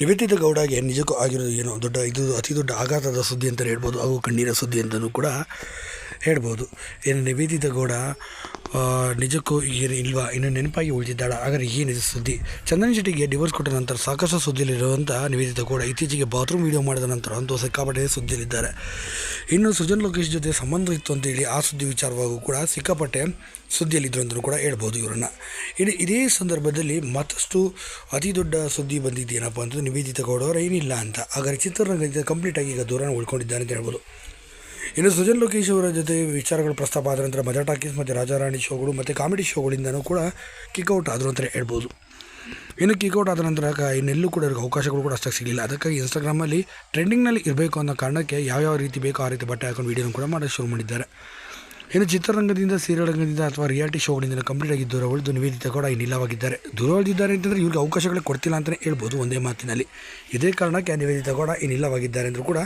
ನಿವೇದಿತ ಗೌಡಗೆ ನಿಜಕ್ಕೂ ಆಗಿರೋದು ಏನೋ? ದೊಡ್ಡ, ಇದು ಅತಿ ದೊಡ್ಡ ಆಘಾತದ ಸುದ್ದಿ ಅಂತಲೇ ಹೇಳ್ಬೋದು ಹಾಗೂ ಕಣ್ಣೀರ ಸುದ್ದಿ ಅಂತಲೂ ಕೂಡ ಹೇಳ್ಬೋದು. ಏನು ನಿವೇದಿತ ಗೌಡ ನಿಜಕ್ಕೂ ಏನು ಇಲ್ವಾ? ಇನ್ನು ನೆನಪಾಗಿ ಉಳಿದಿದ್ದಾಳ? ಆದರೆ ಏನಿದೆ ಸುದ್ದಿ? ಚಂದನ್ ಶೆಟ್ಟಿಗೆ ಡಿವೋರ್ಸ್ ಕೊಟ್ಟ ನಂತರ ಸಾಕಷ್ಟು ಸುದ್ದಿಯಲ್ಲಿರುವಂಥ ನಿವೇದಿತ ಗೌಡ ಇತ್ತೀಚೆಗೆ ಬಾತ್ರೂಮ್ ವೀಡಿಯೋ ಮಾಡಿದ ನಂತರ ಅಂತೂ ಸಿಕ್ಕಾಪಟ್ಟೆ ಸುದ್ದಿಯಲ್ಲಿದ್ದಾರೆ. ಇನ್ನು ಸುಜನ್ ಲೋಕೇಶ್ ಜೊತೆ ಸಂಬಂಧ ಇತ್ತು ಅಂತೇಳಿ ಆ ಸುದ್ದಿ ವಿಚಾರವಾಗೂ ಕೂಡ ಸಿಕ್ಕಾಪಟ್ಟೆ ಸುದ್ದಿಯಲ್ಲಿದ್ದರು ಅಂತಲೂ ಕೂಡ ಹೇಳ್ಬೋದು ಇವರನ್ನು. ಇನ್ನು ಇದೇ ಸಂದರ್ಭದಲ್ಲಿ ಮತ್ತಷ್ಟು ಅತಿ ದೊಡ್ಡ ಸುದ್ದಿ ಬಂದಿದ್ದೇನಪ್ಪ ಅಂತಂದ್ರೆ ನಿವೇದಿತ ಗೌಡವರು ಏನಿಲ್ಲ ಅಂತ. ಹಾಗಾದ್ರೆ ಚಿತ್ರರಂಗದಿಂದ ಕಂಪ್ಲೀಟಾಗಿ ಈಗ ದೂರನ ಉಳ್ಕೊಂಡಿದ್ದಾರೆ ಅಂತ ಹೇಳ್ಬೋದು. ಇನ್ನು ಸುಜನ್ ಲೋಕೇಶ್ ಅವರ ಜೊತೆ ವಿಚಾರಗಳು ಪ್ರಸ್ತಾಪ ಆದ ನಂತರ ಮಜಾ ಟಾಕೀಸ್ ಮತ್ತು ರಾಜಾರಾಣಿ ಶೋಗಳು ಮತ್ತು ಕಾಮಿಡಿ ಶೋಗಳಿಂದನೂ ಕೂಡ ಕಿಕ್ಔಟ್ ಆದರು ಅಂತಲೇ ಹೇಳ್ಬೋದು. ಇನ್ನು ಕಿಕ್ಔಟ್ ಆದ ನಂತರ ಇನ್ನೆಲ್ಲೂ ಕೂಡ ಇರೋ ಅವಕಾಶಗಳು ಕೂಡ ಅಷ್ಟಾಗಿ ಸಿಗಲಿಲ್ಲ. ಅದಕ್ಕಾಗಿ ಇನ್ಸ್ಟಾಗ್ರಾಮಲ್ಲಿ ಟ್ರೆಂಡಿಂಗ್ನಲ್ಲಿ ಇರಬೇಕು ಅನ್ನೋ ಕಾರಣಕ್ಕೆ ಯಾವ್ಯಾವ ರೀತಿ ಬೇಕೋ ಆ ರೀತಿ ಬಟ್ಟೆ ಹಾಕೊಂಡು ವೀಡಿಯೋನ ಕೂಡ ಮಾಡೋಕ್ಕೆ ಶುರು ಮಾಡಿದ್ದಾರೆ. ಇನ್ನು ಚಿತ್ರರಂಗದಿಂದ ಸೀರೆರಂಗದಿಂದ ಅಥವಾ ರಿಯಾಲಿಟಿ ಶೋಗಳಿಂದ ಕಂಪ್ಲೀಟ್ ಆಗಿ ದೂರ ಉಳಿದು ನಿವೇದಿತ ಕೂಡ ಇನ್ನಿಲ್ಲವಾಗಿದ್ದಾರೆ ದೂರ ಉಳಿದಿದ್ದಾರೆ ಅಂತಂದರೆ ಇವ್ರಿಗೆ ಅವಕಾಶಗಳು ಕೊಡ್ತಿಲ್ಲ ಅಂತಲೇ ಹೇಳ್ಬೋದು ಒಂದೇ ಮಾತಿನಲ್ಲಿ. ಇದೇ ಕಾರಣಕ್ಕೆ ನಿವೇದಿತ ಕೂಡ ಇನ್ನಿಲ್ಲವಾಗಿದ್ದಾರೆ ಅಂದರೂ ಕೂಡ